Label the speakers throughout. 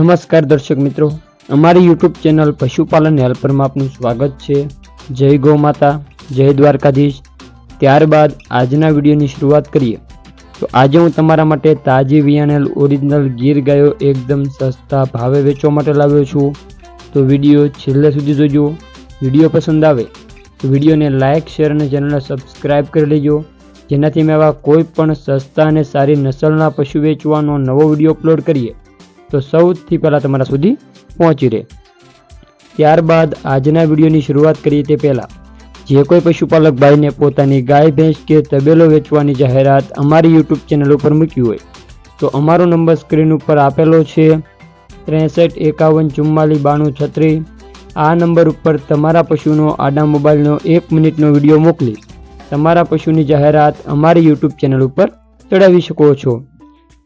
Speaker 1: નમસ્કાર દર્શક મિત્રો. અમારી યુટ્યુબ ચેનલ પશુપાલન હેલ્પરમાં આપનું સ્વાગત છે. જય ગૌ માતા, જય દ્વારકાધીશ. ત્યારબાદ આજના વિડીયોની શરૂઆત કરીએ. તો આજે હું તમારા માટે તાજી વિયાણેલ ઓરિજિનલ ગીર ગાયો એકદમ સસ્તા ભાવે વેચવા માટે લાવ્યો છું. તો વીડિયો છેલ્લે સુધી જોજો. વીડિયો પસંદ આવે તો વિડીયોને લાઇક શેર અને ચેનલને સબસ્ક્રાઈબ કરી લેજો. જેનાથી મેં આવા કોઈ પણ સસ્તા અને સારી નસલના પશુ વેચવાનો નવો વીડિયો અપલોડ કરીએ. તો સૌથી પહેલાં તમારા સુધી પહોંચી રહે. ત્યારબાદ આજના વિડીયોની શરૂઆત કરીએ તે પહેલાં, જે કોઈ પશુપાલક ભાઈને પોતાની ગાય, ભેંસ કે તબેલો વેચવાની જાહેરાત અમારી યુટ્યુબ ચેનલ ઉપર મૂકી હોય, તો અમારો નંબર સ્ક્રીન ઉપર આપેલો છે ત્રેસઠ એકાવન ચુમ્માલીસ બાણું છત્રીસ. આ નંબર ઉપર તમારા પશુનો આડા મોબાઈલનો એક મિનિટનો વીડિયો મોકલી તમારા પશુની જાહેરાત અમારી યુટ્યુબ ચેનલ ઉપર ચડાવી શકો છો.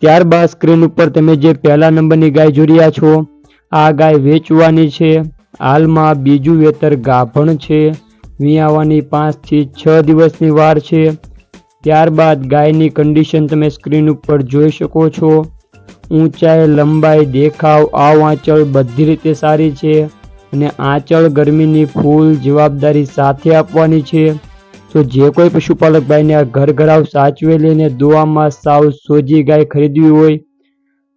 Speaker 1: ત્યારબાદ સ્ક્રીન ઉપર તમે જે પહેલા નંબરની ગાય જોઈ રહ્યા છો, આ ગાય વેચવાની છે. હાલમાં બીજું વેતર ગાભણ છે. વિયાવાની પાંચથી છ દિવસની વાર છે. ત્યારબાદ ગાયની કન્ડિશન તમે સ્ક્રીન ઉપર જોઈ શકો છો. ઊંચાઈ, લંબાઈ, દેખાવ આવ આંચળ બધી રીતે સારી છે. અને આંચળ ગરમીની ફૂલ જવાબદારી સાથે આપવાની છે. તો જે કોઈ પશુપાલક ભાઈને આ ઘર ઘરાવ સાચવેલી અને દુવામાં સાવ સોજી ગાય ખરીદવી હોય,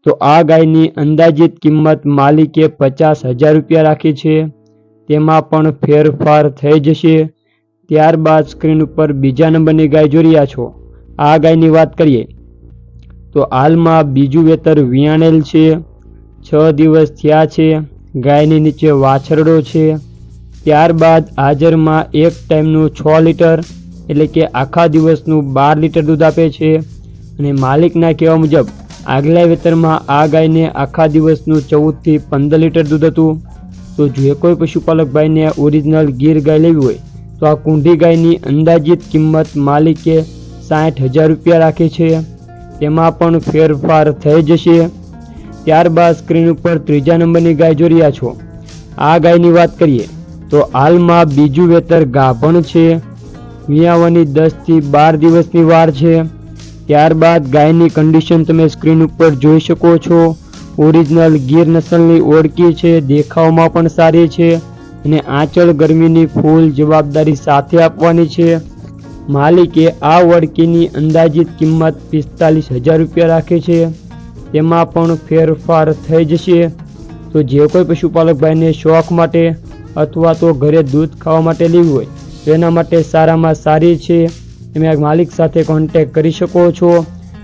Speaker 1: તો આ ગાયની અંદાજિત કિંમત માલિકે પચાસ હજાર રૂપિયા રાખી છે. તેમાં પણ ફેરફાર થઈ જશે. ત્યારબાદ સ્ક્રીન ઉપર બીજા નંબરની ગાય જોઈ રહ્યા છો. આ ગાયની વાત કરીએ, તો હાલમાં બીજું વેતર વિયાણેલ છે. છ દિવસ થયા છે. ગાયની નીચે વાછરડો છે. ત્યારબાદ હાજરમાં એક ટાઈમનું છ લીટર, એટલે કે આખા દિવસનું બાર લીટર દૂધ આપે છે. અને માલિકના કહેવા મુજબ, આગલા વેતરમાં આ ગાયને આખા દિવસનું ચૌદથી પંદર લીટર દૂધ હતું. તો જે કોઈ પશુપાલક ભાઈને ઓરિજિનલ ગીર ગાય લેવી હોય, તો આ કુંઢી ગાયની અંદાજિત કિંમત માલિકે સાઠ હજાર રૂપિયા રાખી છે. તેમાં પણ ફેરફાર થઈ જશે. ત્યારબાદ સ્ક્રીન ઉપર ત્રીજા નંબરની ગાય જોઈ રહ્યા છો. આ ગાયની વાત કરીએ. તો હાલમાં બીજું વેતર ગાભણ છે. વિયાવાની દસથી બાર દિવસની વાર છે. ત્યારબાદ ગાયની કન્ડિશન તમે સ્ક્રીન ઉપર જોઈ શકો છો. ઓરિજિનલ ગીર નસલની ઓળખી છે, દેખાવમાં પણ સારી છે અને આંચળ ગરમીની ફૂલ જવાબદારી સાથે આપવાની છે. માલિકે આ ઓળખીની અંદાજિત કિંમત પિસ્તાલીસ હજાર રૂપિયા રાખે છે. તેમાં પણ ફેરફાર થઈ જશે. તો જે કોઈ પશુપાલક ભાઈને શોખ માટે અથવા તો ઘરે દૂધ ખાવા માટે લેવું હોય, તો એના માટે સારામાં સારી છે. તમે માલિક સાથે કોન્ટેક કરી શકો છો.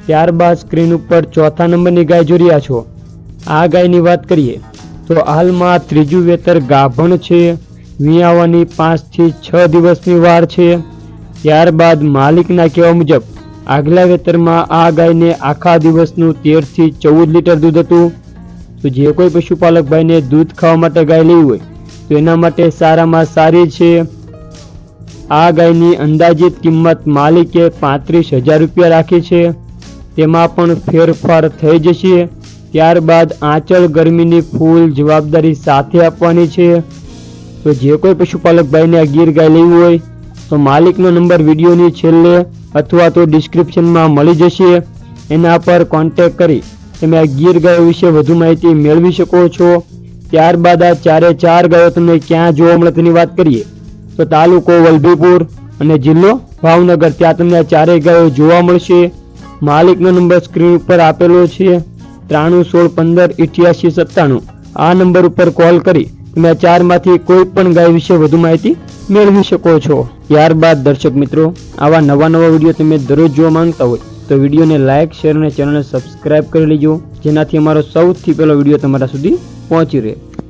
Speaker 1: ત્યારબાદ સ્ક્રીન ઉપર ચોથા નંબરની ગાય જોઈ રહ્યા છો. આ ગાયની વાત કરીએ, તો હાલમાં ત્રીજું વેતર ગાભણ છે. વિયાવાની પાંચથી છ દિવસની વાર છે. ત્યારબાદ માલિકના કહેવા મુજબ, આગલા વેતરમાં આ ગાયને આખા દિવસનું તેરથી ચૌદ લીટર દૂધ હતું. તો જે કોઈ પશુપાલક ભાઈને દૂધ ખાવા માટે ગાય લેવી હોય તો એના માટે સારામાં સારી છે. આ ગાયની અંદાજિત કિંમત માલિકે પાંત્રીસ હજાર રૂપિયા રાખી છે. તેમાં પણ ફેરફાર થઈ જશે. ત્યારબાદ આંચળ ગરમીની ફૂલ જવાબદારી સાથે આપવાની છે. તો જે કોઈ પશુપાલક ભાઈને આ ગીર ગાય લેવી હોય, તો માલિકનો નંબર વિડીયોની છેલ્લે અથવા તો ડિસ્ક્રિપ્શનમાં મળી જશે. એના પર કોન્ટેક કરી તમે આ ગીર ગાય વિશે વધુ માહિતી મેળવી શકો છો. ત્યારબાદ આ ચારે ચાર ગાયો તમને ક્યાં જોવા મળે તેની વાત કરીએ. તો તાલુકો વલભીપુર અને જિલ્લો ભાવનગર. ત્યાં તમને આ ચારેય ગાયો જોવા મળશે. માલિકનો નંબર સ્ક્રીન ઉપર આપેલો છે. ત્રાણું સોળ પંદર ઇઠ્યાસી સત્તાણું. આ નંબર ઉપર કોલ કરી તમે આ ચારમાંથી કોઈ પણ ગાય વિશે વધુ માહિતી મેળવી શકો છો. ત્યારબાદ દર્શક મિત્રો, આવા નવા નવા વીડિયો તમે દરરોજ જોવા માંગતા હોય તો વિડીયોને લાઇક શેર અને ચેનલને સબસ્ક્રાઇબ કરી લેજો. જેનાથી અમારો સૌથી પહેલો વીડિયો તમારા સુધી પહોંચી રહે.